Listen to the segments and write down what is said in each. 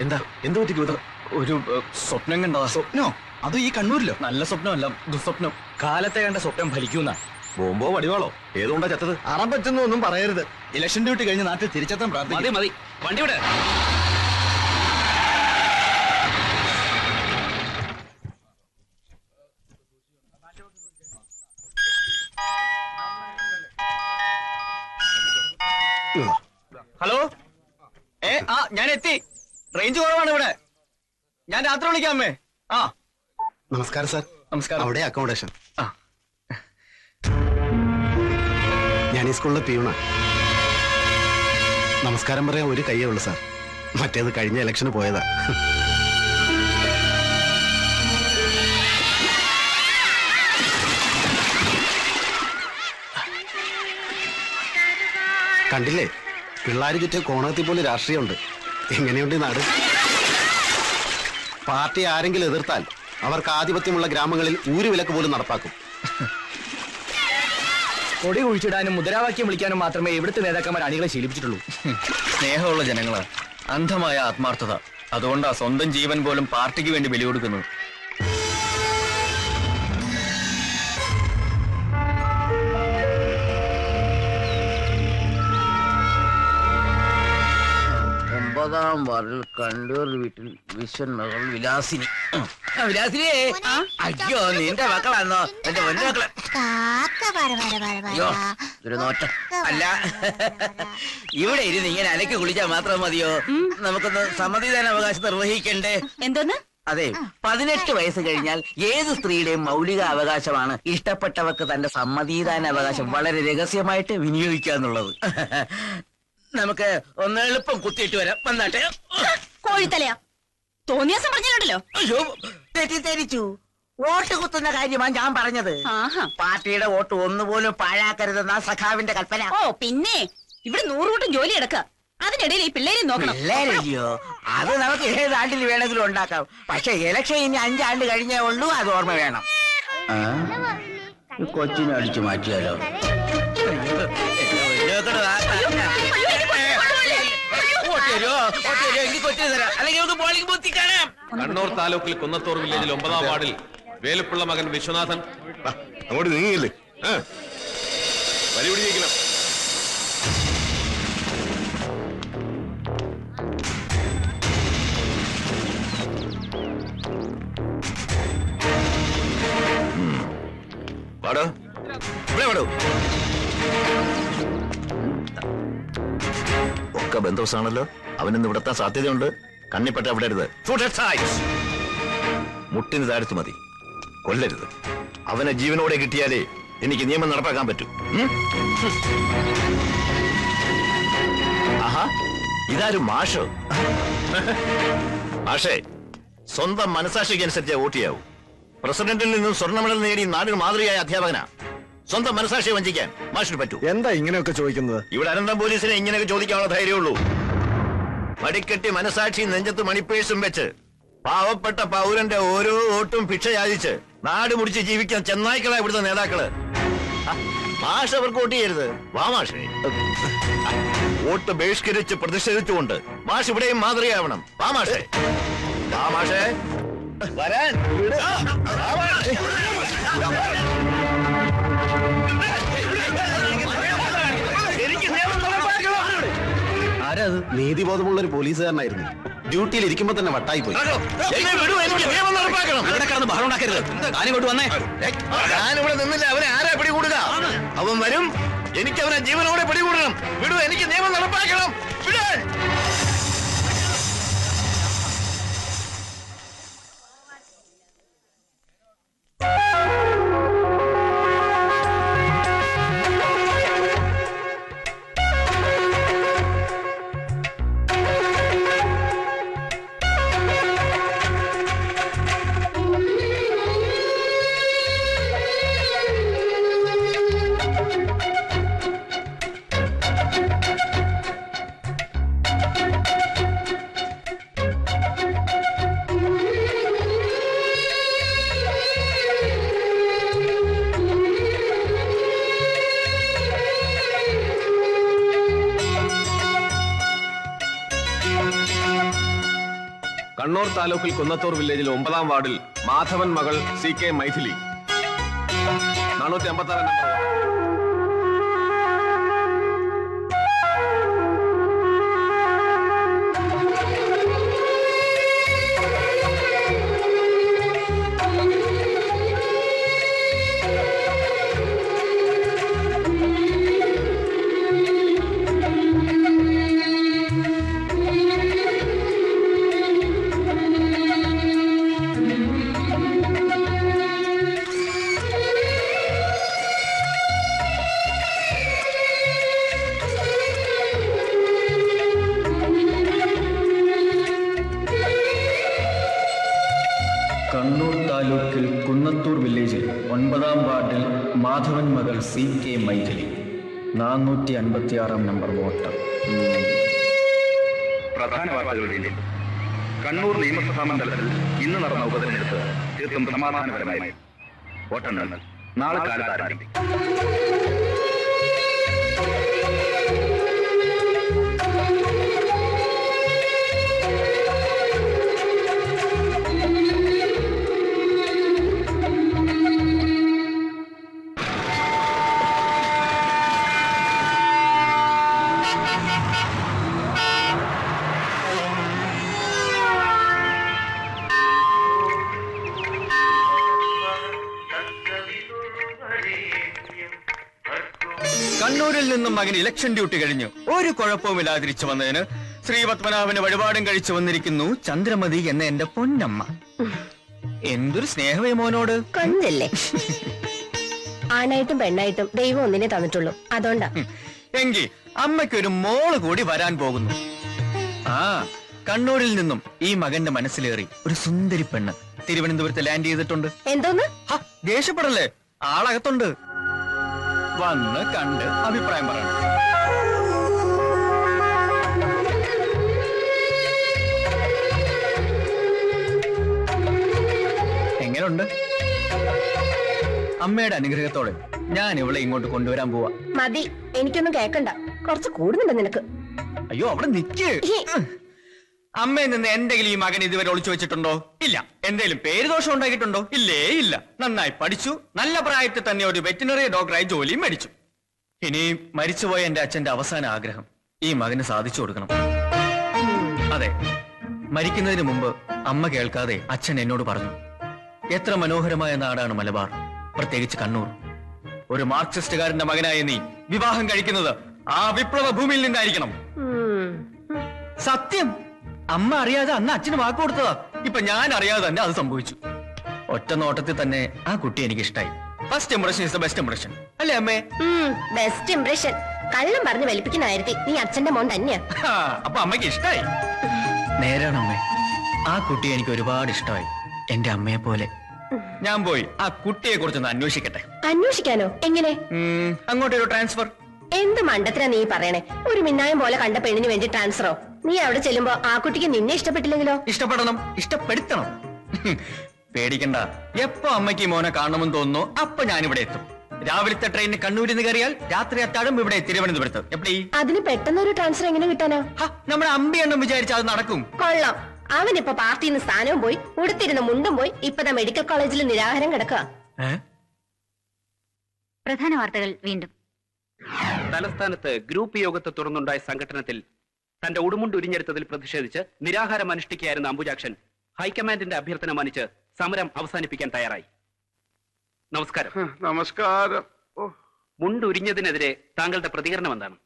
എന്താ? എന്ത് പറ്റി ഒരു സ്വപ്നം കണ്ടതാ. സ്വപ്നോ? അത് ഈ കണ്ണൂരിലോ? നല്ല സ്വപ്നമല്ല ദുസ്വപ്നം. കാലത്തെ കണ്ട സ്വപ്നം ഫലിക്കുന്ന. ബോംബോ വടിവാളോ? ഏതുകൊണ്ടാ ചത്തത്? അറം പറ്റുന്നൊന്നും പറയരുത്. ഇലക്ഷൻ ഡ്യൂട്ടി കഴിഞ്ഞ് നാട്ടിൽ തിരിച്ചെത്താൻ മതി പ്രാർത്ഥിക്കും. മതി വണ്ടി വിടെ. ഹലോ? ഏ ആ ഞാൻ എത്തി റേഞ്ച് കുറവാണ് ഇവിടെ. ഞാൻ രാത്രി വിളിക്കാമേ ആ. നമസ്കാരം സാർ. നമസ്കാരം. അവിടെ അക്കോമഡേഷൻ. ആ. ഞാൻ ഈ സ്കൂളിലെ പിയുണ. നമസ്കാരം പറയാൻ ഒരു കയ്യേ ഉള്ളൂ സാർ. മറ്റേത് കഴിഞ്ഞ ഇലക്ഷന് പോയതാ. കണ്ടില്ലേ? പിള്ളേർ ചുറ്റിയ കോണകത്തിൽ പോലെ രാഷ്ട്രീയമുണ്ട്. എങ്ങനെയുണ്ട് നാട്? പാർട്ടി ആരെങ്കിലും എതിർത്താൽ അവർക്ക് ആധിപത്യമുള്ള ഗ്രാമങ്ങളിൽ ഊരുവിലക്ക് പോലും നടപ്പാക്കും. കൊടി കുഴിച്ചിടാനും മുദ്രാവാക്യം വിളിക്കാനും മാത്രമേ ഇവിടുത്തെ നേതാക്കന്മാർ അണികളെ ശീലിപ്പിച്ചിട്ടുള്ളൂ. സ്നേഹമുള്ള ജനങ്ങളാണ് അന്ധമായ ആത്മാർത്ഥത. അതുകൊണ്ടാ സ്വന്തം ജീവൻ പോലും പാർട്ടിക്ക് വേണ്ടി ബലി കൊടുക്കുന്നത് ഒമ്പതാം വാർഡിൽ കണ്ടൂർ വീട്ടിൽ വിശ്വൻ മകൾ വിലാസിനി. ആ, വിലാസിനിയേ അയ്യോ നിന്റെ മക്കളാന്നോ? എന്റെ പൊന്നു മക്കളെ കാക്ക പറ പറ പറ പറ അയ്യോ ഒരു നോട്ടം. അല്ല ഇവിടെ ഇരുന്ന് ഇങ്ങനെ അലക്കി കുളിച്ചാൽ മാത്രം മതിയോ? നമുക്കൊന്ന് സമ്മതിദാന അവകാശം നിർവഹിക്കണ്ടേ? എന്തോന്ന്? അതെ പതിനെട്ട് വയസ്സ് കഴിഞ്ഞാൽ ഏത് സ്ത്രീയുടെയും മൗലിക അവകാശമാണ് ഇഷ്ടപ്പെട്ടവർക്ക് തന്റെ സമ്മതിദാന അവകാശം വളരെ രഹസ്യമായിട്ട് വിനിയോഗിക്കാന്നുള്ളത്. നമുക്ക് ഒന്ന് എളുപ്പം കുത്തിയിട്ട് വരാം. വന്നാട്ടെ. കോഴിത്തലയാ. തോന്നിയാസം പറഞ്ഞിട്ടുണ്ടല്ലോ. അയ്യോ. തെറ്റിദ്ധരിച്ചു വോട്ട് കുത്തുന്ന കാര്യമാണ് ഞാൻ പറഞ്ഞത്. ആഹാ. പാർട്ടിയുടെ വോട്ട് ഒന്നുപോലും പാഴാക്കരുതെന്ന സഖാവിന്റെ കൽപ്പന. ഓ പിന്നെ ഇവിടെ നൂറുകൂട്ടം ജോലി എടുക്ക അതിനിടയിൽ ഈ പിള്ളേരെ നോക്കണം. അത് നമുക്ക് ഏത് ആണ്ടിൽ വേണമെങ്കിലും ഉണ്ടാക്കാം. പക്ഷെ ഇലക്ഷൻ ഇനി അഞ്ചാണ്ട് കഴിഞ്ഞേ ഉള്ളൂ. അത് ഓർമ്മ വേണം. കൊച്ചിനെ അടിച്ചു മാറ്റിയാലോ? കണ്ണൂർ താലൂക്കിൽ കുന്നത്തൂർ വില്ലേജിൽ ഒമ്പതാം വാർഡിൽ വേലുപ്പിള്ള മകൻ വിശ്വനാഥൻ. അങ്ങോട്ട് നീങ്ങിയില്ലേ? പരിപാടി ബന്ധുസാണല്ലോ അവനിന്ന് ഇവിടെത്താൻ സാധ്യതയുണ്ട്. കണ്ണിപ്പറ്റ വിടരുത്. മുട്ടിന് താഴ്ത്തു മതി. കൊല്ലരുത്. അവനെ ജീവനോടെ കിട്ടിയാലേ എനിക്ക് നിയമം നടപ്പാക്കാൻ പറ്റൂ. ആഹാ ഇതാരും മാഷോ? മാഷേ സ്വന്തം മനസാക്ഷിക്ക് അനുസരിച്ച് വോട്ട് ചെയ്യാവൂ. പ്രസിഡന്റിൽ നിന്നും സ്വർണ മെഡൽ നേടി നാടിന് മാതൃകയായ അധ്യാപകനാ. സ്വന്തം മനസാക്ഷിയെ വഞ്ചിക്കാൻ മാഷിന് പറ്റൂ. എന്താ ഇങ്ങനെയൊക്കെ ചോദിക്കുന്നത്? ഇവിടെ അനന്തം പോലീസിനെ ഇങ്ങനെയൊക്കെ ചോദിക്കാനുള്ള ധൈര്യമുള്ളൂ മടിക്കെട്ടി മനസാക്ഷി നെഞ്ചത്ത് മണിപ്പേഴ്സും വെച്ച് പാവപ്പെട്ട പൗരന്റെ ഓരോ വോട്ടും ഭിക്ഷ യാചിച്ച് നാട് മുടിച്ച് ജീവിക്കാൻ ചെന്നായ്ക്കളാ ഇവിടുത്തെ നേതാക്കൾ. മാഷ് അവർക്ക് വോട്ട് ചെയ്യരുത്. വാ മാഷേ. വോട്ട് ബഹിഷ്കരിച്ച് പ്രതിഷേധിച്ചുകൊണ്ട് മാഷ് ഇവിടെയും മാതൃകയാവണം. വാ മാഷേ. വാ മാഷേ. വരാൻ. വാ മാഷേ. നീതിബോധമുള്ള ഒരു പോലീസുകാരനായിരുന്നു. ഡ്യൂട്ടിയിൽ ഇരിക്കുമ്പോ തന്നെ വട്ടായി പോയി. ഞാനിവിടെ നിന്നില്ല. അവനെ ആരാ പിടികൂടുക? അവൻ വരും. എനിക്ക് അവനെ ജീവനോടെ പിടികൂടണം. വിടൂ എനിക്ക് നിയമം നടപ്പാക്കണം വിടാൻ കണ്ണൂർ താലൂക്കിൽ കുന്നത്തൂർ വില്ലേജിൽ ഒമ്പതാം വാർഡിൽ മാധവൻ മകൾ സി കെ മൈഥിലി. നാനൂറ്റി അമ്പത്തി ആറ് നമ്പർ കണ്ണൂർ താലൂക്കിൽ കുന്നത്തൂർ വില്ലേജിൽ ഒൻപതാം വാർഡിൽ മാധവൻ മകൾ സി കെ മൈഥിലി. നാനൂറ്റി അൻപത്തിയാറാം നമ്പർ വോട്ട്. പ്രധാന വാർത്തകളുടെ കണ്ണൂർ നിയമസഭാ മണ്ഡലത്തിൽ ഇന്ന് നടന്ന ഉപതെരഞ്ഞെടുപ്പ് തീർത്തും സമാധാനപരമായി. വോട്ടെണ്ണൽ നാളെ കാലത്ത് ആരംഭിക്കും കണ്ണൂരിൽ നിന്നും മകൻ ഇലക്ഷൻ ഡ്യൂട്ടി കഴിഞ്ഞു. ഒരു കുഴപ്പവുമില്ലാതെ തിരിച്ചു വന്നതിന് ശ്രീ പത്മനാഭന് വഴിപാടും കഴിച്ചു വന്നിരിക്കുന്നു ചന്ദ്രമതി എന്ന എന്റെ പൊന്നമ്മ. എന്തൊരു സ്നേഹമേ മോനോട്. കണ്ടില്ലേ? ആണായിട്ടും പെണ്ണായിട്ടും ദൈവം ഒന്നിനെ തന്നിട്ടുള്ളൂ. അതുകൊണ്ടാ. എങ്കിൽ അമ്മയ്ക്കൊരു മോൾ കൂടി വരാൻ പോകുന്നു. ആ കണ്ണൂരിൽ നിന്നും ഈ മകന്റെ മനസ്സിലേറി ഒരു സുന്ദരി പെണ്ണ് തിരുവനന്തപുരത്ത് ലാൻഡ് ചെയ്തിട്ടുണ്ട്. എന്തോന്ന്? ദേഷ്യപ്പെടല്ലേ? ആളകത്തുണ്ട്. വന്ന് കണ്ട് അഭിപ്രായം പറയണം. എങ്ങനെയുണ്ട് അമ്മയുടെ അനുഗ്രഹത്തോടെ ഞാൻ ഇവളെ ഇങ്ങോട്ട് കൊണ്ടുവരാൻ പോവാ. മതി എനിക്കൊന്നും കേക്കണ്ട. കുറച്ച് കൂടുന്നുണ്ട് നിനക്ക്. അയ്യോ അവിടെ നിക്ക്. അമ്മയിൽ നിന്ന് എന്തെങ്കിലും ഈ മകൻ ഇതുവരെ ഒളിച്ചു വെച്ചിട്ടുണ്ടോ? ഇല്ല. എന്തെങ്കിലും പേര് ദോഷം ഉണ്ടാക്കിയിട്ടുണ്ടോ? ഇല്ലേ ഇല്ല. നന്നായി പഠിച്ചു. നല്ല പ്രായത്തിൽ തന്നെ ഒരു വെറ്റിനറി ഡോക്ടറായി ജോലിയും മേടിച്ചു. ഇനി മരിച്ചുപോയ എന്റെ അച്ഛന്റെ അവസാന ആഗ്രഹം ഈ മകന് സാധിച്ചു കൊടുക്കണം. അതെ. മരിക്കുന്നതിന് മുമ്പ് അമ്മ കേൾക്കാതെ അച്ഛൻ എന്നോട് പറഞ്ഞു എത്ര മനോഹരമായ നാടാണ് മലബാർ. പ്രത്യേകിച്ച് കണ്ണൂർ. ഒരു മാർക്സിസ്റ്റുകാരന്റെ മകനായ നീ വിവാഹം കഴിക്കുന്നത് ആ വിപ്ലവ ഭൂമിയിൽ നിന്നായിരിക്കണം. സത്യം. അമ്മ അറിയാതെ അന്ന് അച്ഛന് വാക്ക് കൊടുത്തതാ. ഇപ്പൊ ഞാൻ അറിയാതെ തന്നെ അത് സംഭവിച്ചു. ഒറ്റ നോട്ടത്തിൽ തന്നെ ആ കുട്ടി എനിക്ക് ഇഷ്ടായി first impression is the best impression അല്ലേ അമ്മേ? ബെസ്റ്റ് ഇംപ്രഷൻ കള്ളം പറഞ്ഞു വലിപ്പിക്കുന്ന കാര്യത്തിൽ നീ അച്ഛന്റെ മോൻ തന്നെയാ. അപ്പൊ അമ്മയ്ക്ക് ഇഷ്ടായി. നേരാണ് അമ്മേ. ആ കുട്ടി എനിക്ക് ഒരുപാട് ഇഷ്ടമായി. എന്റെ അമ്മയെ പോലെ. ഞാൻ പോയി ആ കുട്ടിയെ കുറിച്ചൊന്ന് അന്വേഷിക്കട്ടെ. അന്വേഷിക്കാനോ? എങ്ങനെ? അങ്ങോട്ടൊരു ട്രാൻസ്ഫർ എന്ത് മണ്ടത്തിനാ നീ പറയണേ? ഒരു മിന്നായം പോലെ കണ്ട പെണ്ണിന് വേണ്ടി ട്രാൻസ്ഫറോ നീ അവിടെ ചെല്ലുമ്പോ ആ കുട്ടിക്ക് നിന്നെ ഇഷ്ടപ്പെട്ടില്ലെങ്കിലോ? ഇഷ്ടപ്പെടണം. ഇഷ്ടപ്പെടുത്തണം. പേടിക്കണ്ട. എപ്പോ അമ്മയ്ക്ക് മോനെ കാണണമെന്ന് തോന്നുന്നു അപ്പൊ ഞാനിവിടെ എത്തും. രാവിലത്തെ ട്രെയിനിന് കണ്ണൂരിൽ നിന്ന് കയറിയാൽ രാത്രി അത്താഴം ഇവിടെ തിരുവനന്തപുരത്ത്. എപ്പടി അതിന് പെട്ടെന്ന് ഒരു ട്രാൻസ്ഫർ എങ്ങനെ കിട്ടാനോ? ഹ, നമ്മുടെ അമ്പിയെണ്ണം വിചാരിച്ചാൽ അത് നടക്കും. കൊള്ളാം. അവനിപ്പോ പാർട്ടിയിൽ നിന്ന് സ്ഥാനവും പോയി ഉടുത്തിരുന്ന മുണ്ടും പോയി ഇപ്പതാ മെഡിക്കൽ കോളേജിൽ നിരാഹാരം കിടക്കുക ഏ? പ്രധാന വാർത്തകൾ വീണ്ടും. തലസ്ഥാനത്ത് ഗ്രൂപ്പ് യോഗത്തെ തുടർന്നുണ്ടായ സംഘടനത്തിൽ തന്റെ ഉടുമുണ്ട് ഉരിഞ്ഞെടുത്തതിൽ പ്രതിഷേധിച്ച് നിരാഹാരം അനുഷ്ഠിക്കുകയായിരുന്ന അംബുജാക്ഷൻ ഹൈക്കമാൻഡിന്റെ അഭ്യർത്ഥന മാനിച്ച് സമരം അവസാനിപ്പിക്കാൻ തയ്യാറായി. നമസ്കാരം. നമസ്കാരം. ഓ. മുണ്ട് ഉരിഞ്ഞതിനെതിരെ താങ്കളുടെ പ്രതികരണം എന്താണ്?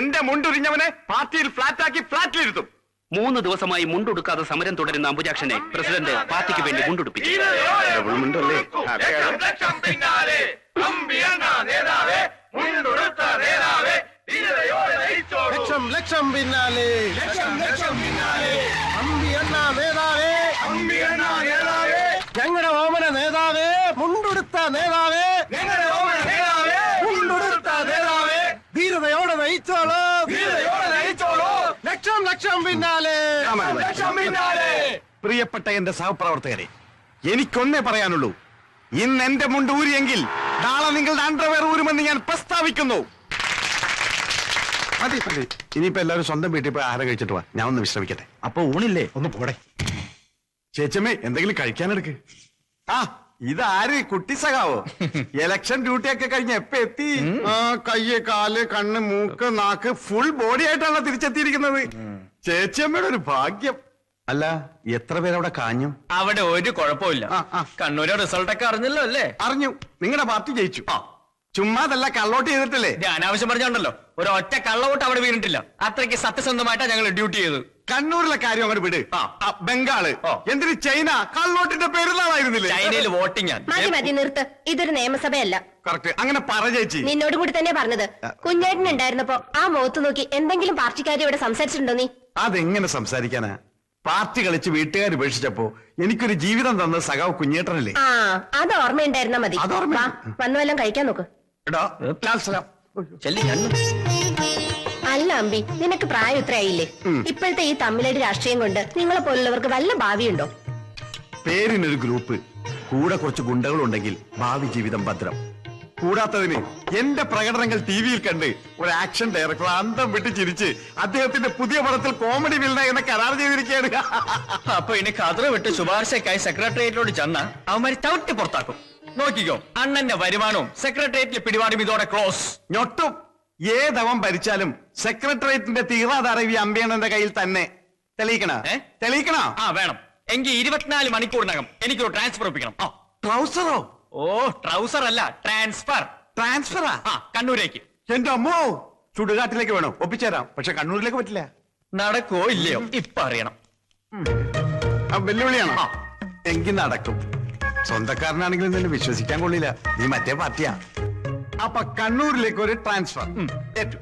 എന്റെ മുണ്ടുരിഞ്ഞവനെ പാർട്ടിയിൽ ഫ്ലാറ്റാക്കി ഫ്ലാറ്റിലിരുത്തും. മൂന്ന് ദിവസമായി മുണ്ടുടുക്കാതെ സമരം തുടരുന്ന അംബുജാക്ഷനെ പ്രസിഡന്റ് പാർട്ടിക്ക് വേണ്ടി മുണ്ടുടുപ്പിച്ചു. മുണ്ടല്ലേ ലക്ഷം ലക്ഷം പിന്നാലെ. അമ്പി അണ്ണ നേതാവേ. ഞങ്ങളുടെ ഓമന നേതാവേ. മുണ്ടുടുത്ത നേതാവേ. മുണ്ടുടുത്ത നേതാവേ. ധീരതയോടെ നയിച്ചോളൂ. ധീരതയോടെ നയിച്ചോളൂ. ലക്ഷം ലക്ഷം പിന്നാലെ. പ്രിയപ്പെട്ട എന്റെ സഹപ്രവർത്തകരെ എനിക്കൊന്നേ പറയാനുള്ളൂ. ഇന്ന് എന്റെ മുണ്ട് ഊരിയെങ്കിൽ നാളെ നിങ്ങളുടെ അണ്ടർവെയർ ഊരുമെന്ന് ഞാൻ പ്രസ്താവിക്കുന്നു. മതി മതി. ഇനിയിപ്പോ എല്ലാവരും സ്വന്തം വീട്ടിൽ പോയി ആഹാരം കഴിച്ചിട്ട് വാ. ഞാൻ ഒന്ന് വിശ്രമിക്കട്ടെ. അപ്പൊ ഊണില്ലേ? ഒന്ന് പോടെ. ചേച്ചമ്മേ എന്തെങ്കിലും കഴിക്കാനെടുക്ക് ആ ഇതാര് കുട്ടി സഖാവോ? ഇലക്ഷൻ ഡ്യൂട്ടി ഒക്കെ കഴിഞ്ഞ് എപ്പോ എത്തി? ആ കയ്യ് കാൽ കണ്ണ് മൂക്ക് നാക്ക് ഫുൾ ബോഡി ആയിട്ടാണല്ലോ തിരിച്ചെത്തിയിരിക്കുന്നത്. ചേച്ചിയമ്മയുടെ ഒരു ഭാഗ്യം. അല്ല എത്ര പേരവിടെ കാഞ്ഞു? അവിടെ ഒരു കുഴപ്പമില്ല ആ, ആ. കണ്ണൂരെ റിസൾട്ട് ഒക്കെ അറിഞ്ഞല്ലോ അല്ലേ? അറിഞ്ഞു. നിങ്ങളുടെ പാർട്ടി ജയിച്ചു. ചുമ്മാതല്ല കള്ളോട്ട് ചെയ്തിട്ടില്ലേ? ഇത് അനാവശ്യം പറഞ്ഞോണ്ടല്ലോ. ഒരു ഒറ്റ കള്ളവോട്ട് അവിടെ വീണിട്ടില്ല. അത്രയ്ക്ക് സത്യസന്ധമായിട്ടാ ഞങ്ങൾ ഡ്യൂട്ടി ചെയ്തത്. കണ്ണൂരിലെ കാര്യം അങ്ങോട്ട് വിട്. ആ. ആ, ബംഗാൾ. ഓ. എന്തിന് ചൈന കള്ളോട്ടിന്റെ പെരുന്നാളായിരുന്നില്ലേ? ചൈനയിൽ വോട്ടിംഗ് മതി മതി നിർത്ത്. ഇതൊരു നിയമസഭയല്ല. കറക്റ്റ്. അങ്ങനെ പറ ചേച്ചി. നിന്നോട് കൂടി തന്നെ പറഞ്ഞത്. കുഞ്ഞേട്ടൻ ഉണ്ടായിരുന്നപ്പോ ആ മുഖത്ത് നോക്കി എന്തെങ്കിലും പാർട്ടിക്കാരി ഇവിടെ സംസാരിച്ചിട്ടുണ്ടോ നീ? അതെങ്ങനെ സംസാരിക്കാനാ? പാർട്ടി കളിച്ച് വീട്ടുകാർ ഉപേക്ഷിച്ചപ്പോ എനിക്കൊരു ജീവിതം തന്ന സഖാവ് കുഞ്ഞേട്ടനല്ലേ? ആ അത് ഓർമ്മയുണ്ടായിരുന്നാ മതി. അത് ഓർമ്മയുണ്ട്. വാ വന്നു വല്ലതും കഴിക്കാൻ നോക്ക്. എടാ അല്ല അമ്പി നിനക്ക് പ്രായം ഇത്രയായില്ലേ? ഇപ്പോഴത്തെ ഈ തമ്മിലടി രാഷ്ട്രീയം കൊണ്ട് നിങ്ങളെ പോലുള്ളവർക്ക് വല്ല ഭാവിയുണ്ടോ? പേരിനൊരു ഗ്രൂപ്പ് കൂടെ കുറച്ച് ഗുണ്ടകളുണ്ടെങ്കിൽ ഭാവി ജീവിതം ഭദ്രം. കൂടാത്തതിന് എന്റെ പ്രകടനങ്ങൾ ടി വിയിൽ കണ്ട് ഒരു ആക്ഷൻ ഡയറക്ടർ അന്തം വിട്ട് ചിരിച്ച് അദ്ദേഹത്തിന്റെ പുതിയ പടത്തിൽ കോമഡി വില്ല എന്ന കരാർ ചെയ്തിരിക്കുകയാണ്. അപ്പൊ ഇനി കതറ് വിട്ട് ശുപാർശക്കായി സെക്രട്ടേറിയറ്റിലോട് ചെന്ന അവന്മാര് ചവിട്ടി പുറത്താക്കും. നോക്കിക്കോ. അണ്ണന്റെ വരുമാനവും സെക്രട്ടേറിയറ്റിലെ പിടിപാടും ഇതോടെ ക്ലോസ് ഞൊട്ടും. ഏതവം ഭരിച്ചാലും സെക്രട്ടേറിയറ്റിന്റെ തീറാധാരവി അമ്പയണ്ണന്റെ കയ്യിൽ തന്നെ. തെളിയിക്കണ? തെളിയിക്കണ? ആ വേണം. എങ്കിൽ ഇരുപത്തിനാല് മണിക്കൂറിനകം എനിക്കൊരു ട്രാൻസ്ഫർ ഒപ്പിക്കണം. ട്രൗസറോ? ഓ ട്രൗസർ അല്ല ട്രാൻസ്ഫർ ട്രാൻസ്ഫറാ ആ കണ്ണൂരേക്ക്. എന്റെ അമ്മോ! ചുടുകാട്ടിലേക്ക് വേണം. ഒപ്പിച്ചേരാം. പക്ഷെ കണ്ണൂരിലേക്ക് പറ്റില്ല. നടക്കോ ഇല്ലയോ? ഇപ്പൊ അറിയണം. വെല്ലുവിളിയാണോ? എങ്കിൽ നടക്കും. സ്വന്തക്കാരനാണെങ്കിലും നിന്നെ വിശ്വസിക്കാൻ കൊള്ളില്ല. നീ മറ്റേ പാർട്ടിയാ. അപ്പൊ കണ്ണൂരിലേക്ക് ഒരു ട്രാൻസ്ഫർ ഏറ്റു.